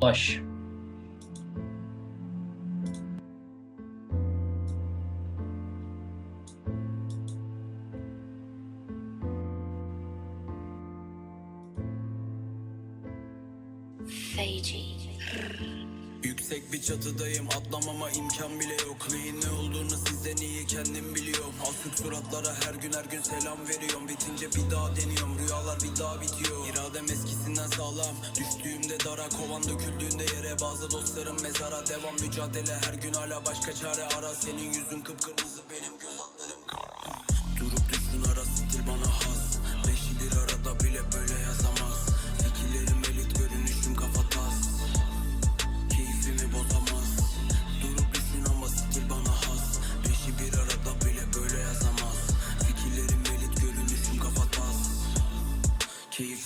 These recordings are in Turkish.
Ulaş. Yüksek bir çatıdayım atlamama imkan bile yok Neyin ne olduğunu kendim Asık suratlara her gün her gün selam veriyorum. Bitince bir daha deniyorum rüyalar bir daha bitiyor. İradem eskisinden sağlam. Düştüğümde dara kovan döküldüğünde yere. Bazı dostlarım mezara devam. Mücadele Her gün hala başka çare ara Senin yüzün kıpkırmızı benim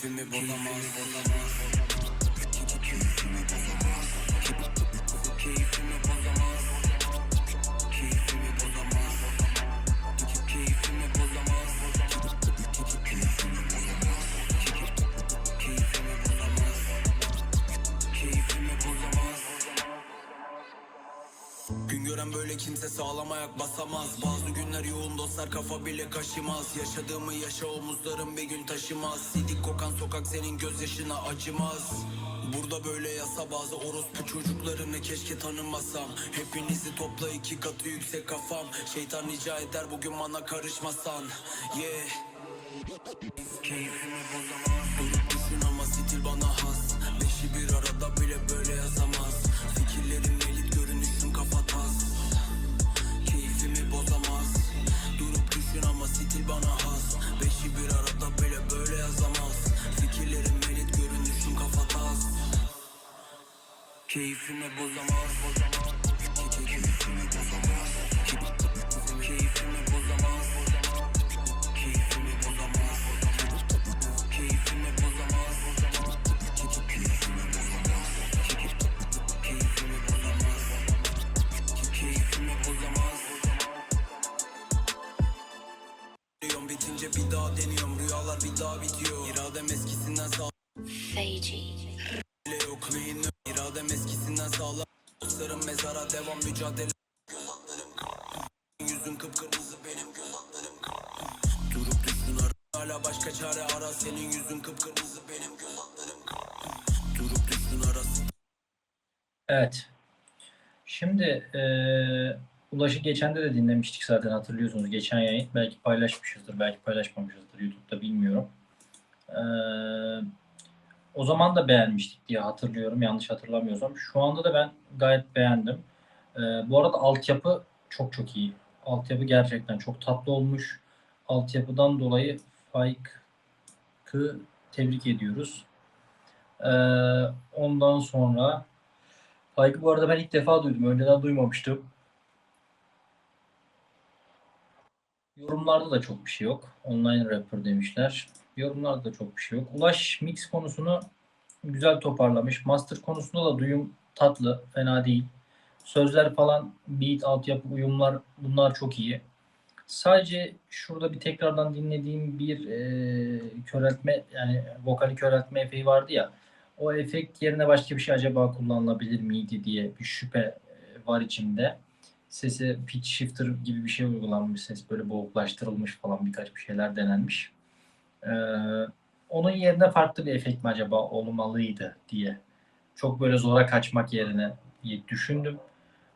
Keyfimi bozamaz. Keyfimi bozamaz Böyle kimse sağlam ayak basamaz. Bazı günler yoğun dostlar kafa bile kaşımaz. Yaşadığımı yaşa omuzlarım bir gün taşımaz. Sidik kokan sokak senin gözyaşına acımaz. Burada böyle yasa bazı orospu çocuklarını keşke tanımasam. Hepinizi topla iki katı yüksek kafam. Şeytan rica eder bugün bana karışmasan. Yeah. Keyfimi bozamaz Durup düşün ama stil bana has Keyfime bozamaz. Bitince bir daha deniyorum. Rüyalar bir daha bitiyor. İradem eskisinden sağ Feci. Devam mücadele Yüzün kıpkırmızı benim göz altlarım kara Durup düştün ara Hala başka çare ara Senin yüzün kıpkırmızı benim göz altlarım kara Durup düştün arası Evet. Şimdi eee Ulaş'ı geçen de de dinlemiştik zaten hatırlıyorsunuz. Geçen yayın belki paylaşmışızdır, belki paylaşmamışızdır YouTube'da bilmiyorum. Eee, o zaman da beğenmiştik diye hatırlıyorum yanlış hatırlamıyorsam. Şu anda da ben gayet beğendim. Eee, bu arada altyapı çok çok iyi. Altyapı gerçekten çok tatlı olmuş. Altyapıdan dolayı Faik'ı tebrik ediyoruz. Eee, ondan sonra Faik'ı bu arada ben ilk defa duydum. Önceden duymamıştım. Yorumlarda da çok bir şey yok. Online rapper demişler. Yorumlarda da çok bir şey yok. Ulaş mix konusunu güzel toparlamış. Master konusunda da duyum tatlı. Fena değil. Sözler falan, beat, altyapı, uyumlar bunlar çok iyi. Sadece şurada bir tekrardan dinlediğim bir e, köreltme yani vokali köreltme efeği vardı ya. O efekt yerine başka bir şey acaba kullanılabilir miydi diye bir şüphe e, var içimde. Sese pitch shifter gibi bir şey uygulanmış. Ses böyle boğuklaştırılmış falan birkaç bir şeyler denenmiş. Ee, onun yerine farklı bir efekt mi acaba olmalıydı diye. Çok böyle zora kaçmak yerine diye düşündüm.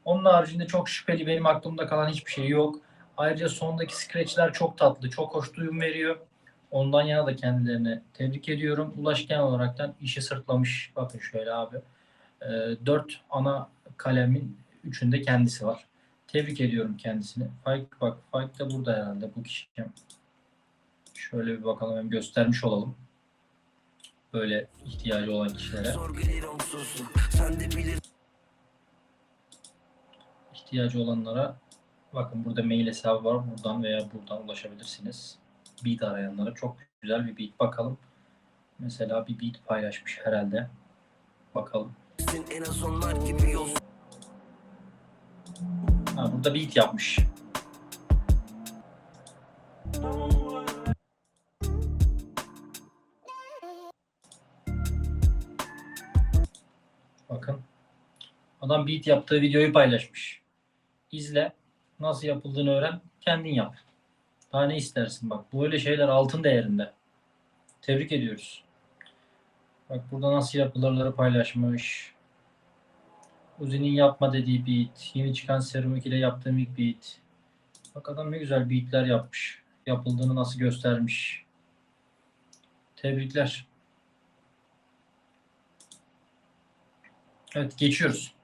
Onun haricinde çok şüpheli benim aklımda kalan hiçbir şey yok. Ayrıca sondaki scratchler çok tatlı, çok hoş duyum veriyor. Ondan yana da kendilerini tebrik ediyorum. Ulaş genel olaraktan işi sırtlamış. Bakın şöyle abi. Ee, dört ana kalemin üçünde kendisi var. Tebrik ediyorum kendisini. Faik bak Faik de burada herhalde bu kişi. Şöyle bir bakalım hem göstermiş olalım. Böyle ihtiyacı olan kişilere. İhtiyacı olanlara bakın burada mail hesabı var. Buradan veya buradan ulaşabilirsiniz. Beat arayanlara çok güzel bir beat bakalım. Mesela bir beat paylaşmış herhalde. Bakalım. Ha, burada beat yapmış. Bakın. Adam beat yaptığı videoyu paylaşmış. İzle. Nasıl yapıldığını öğren. Kendin yap. Daha ne istersin bak. Böyle şeyler altın değerinde. Tebrik ediyoruz. Bak burada nasıl yapılırları paylaşmış. Uzi'nin yapma dediği beat. Yeni çıkan Serum 2 ile yaptığım ilk beat. Bak adam ne güzel beatler yapmış. Yapıldığını nasıl göstermiş. Tebrikler. Evet geçiyoruz.